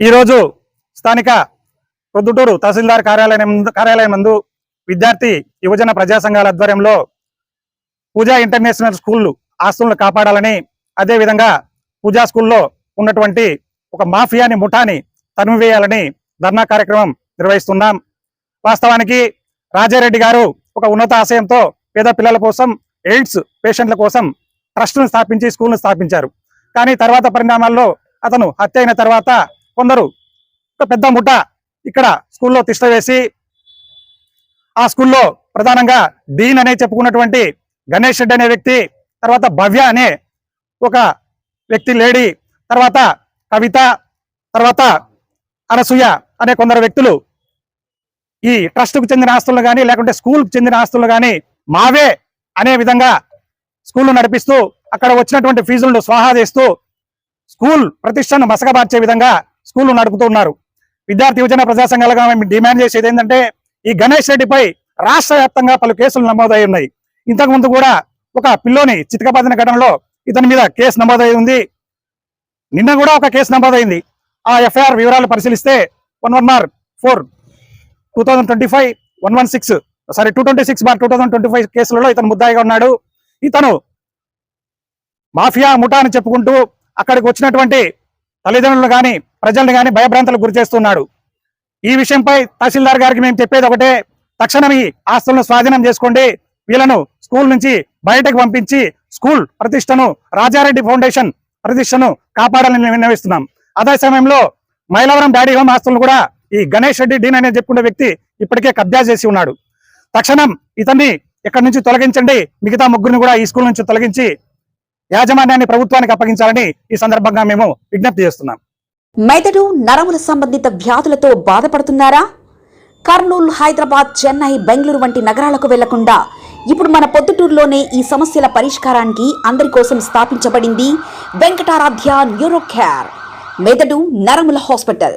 ఈరోజు స్థానిక ప్రొద్దుటూరు తహసీల్దార్ కార్యాలయం ముందు- కార్యాలయం నందు విద్యార్థి యువజన ప్రజా సంఘాల ఆధ్వర్యంలో పూజా ఇంటర్నేషనల్ స్కూల్ ఆస్తులను కాపాడాలని అదేవిధంగా పూజా స్కూల్లో ఉన్నటువంటి ఒక మాఫియాని ముఠాని తరిమివేయాలని ధర్నా కార్యక్రమం నిర్వహిస్తున్నాం. వాస్తవానికి రాజారెడ్డి గారు ఒక ఉన్నత ఆశయంతో పేద పిల్లల కోసం ఎయిడ్స్ పేషెంట్ల కోసం ట్రస్ట్ను స్థాపించి స్కూల్ను స్థాపించారు. కానీ తర్వాత పరిణామాల్లో అతను హత్య అయిన తర్వాత కొందరు ఒక పెద్ద ముఠ ఇక్కడ స్కూల్లో తిష్ట వేసి ఆ స్కూల్లో ప్రధానంగా డీన్ అనే చెప్పుకున్నటువంటి గణేష్ రెడ్డి అనే వ్యక్తి తర్వాత భవ్య అనే ఒక వ్యక్తి లేడీ తర్వాత కవిత తర్వాత అనసూయ అనే కొందరు వ్యక్తులు ఈ ట్రస్ట్కు చెందిన ఆస్తులను కానీ లేకుంటే స్కూల్కి చెందిన ఆస్తులను కానీ మావే అనే విధంగా స్కూల్ నడిపిస్తూ అక్కడ వచ్చినటువంటి ఫీజులను స్వాహా చేస్తూ స్కూల్ ప్రతిష్టను మసకబార్చే విధంగా స్కూల్ నడుపుతూ ఉన్నారు. విద్యార్థి యువజన ప్రజా సంఘాలుగా మేము డిమాండ్ చేసేది ఏంటంటే ఈ గణేష్ రెడ్డిపై రాష్ట్ర వ్యాప్తంగా పలు కేసులు నమోదై ఉన్నాయి. ఇంతకు ముందు కూడా ఒక పిల్లోని చితకబాదిన ఘటనలో ఇతని మీద కేసు నమోదై ఉంది. నిన్న కూడా ఒక కేసు నమోదైంది ఆ ఎఫ్ఐఆర్ వివరాలు పరిశీలిస్తే one one R four two thousand twenty five one one six sorry two twenty six bar two thousand twenty five కేసులలో ఇతను ముద్దాయిగా ఉన్నాడు. ఇతను మాఫియా ముఠా అని చెప్పుకుంటూ అక్కడికి వచ్చినటువంటి తల్లిదండ్రులు కానీ ప్రజలను కానీ భయభ్రాంతలకు గురి చేస్తున్నాడు. ఈ విషయంపై తహసీల్దార్ గారికి మేము చెప్పేది ఒకటే తక్షణం ఈ ఆస్తులను స్వాధీనం చేసుకోండి. వీళ్ళను స్కూల్ నుంచి బయటకు పంపించి స్కూల్ ప్రతిష్టను రాజారెడ్డి ఫౌండేషన్ ప్రతిష్టను కాపాడాలని విన్నవిస్తున్నాం. అదే సమయంలో మైలవరం డాడీ హోమ్ ఆస్తులను కూడా ఈ గణేష్ రెడ్డి డీన్ అనే చెప్పుకునే వ్యక్తి ఇప్పటికే కబ్జా చేసి ఉన్నాడు. తక్షణం ఇతన్ని ఇక్కడి నుంచి తొలగించండి మిగతా ముగ్గురిని కూడా ఈ స్కూల్ నుంచి తొలగించి యాజమాన్యాన్ని ప్రభుత్వానికి అప్పగించాలని ఈ సందర్భంగా మేము విజ్ఞప్తి చేస్తున్నాం. మెదడు నరముల సంబంధిత వ్యాధులతో బాధపడుతున్నారా? కర్నూలు హైదరాబాద్ చెన్నై బెంగళూరు వంటి నగరాలకు వెళ్ళకుండా ఇప్పుడు మన పొద్దుటూరులోనే ఈ సమస్యల పరిష్కారానికి అందరి కోసం స్థాపించబడింది వెంకటారాధ్య న్యూరో మెదడు నరముల hospital.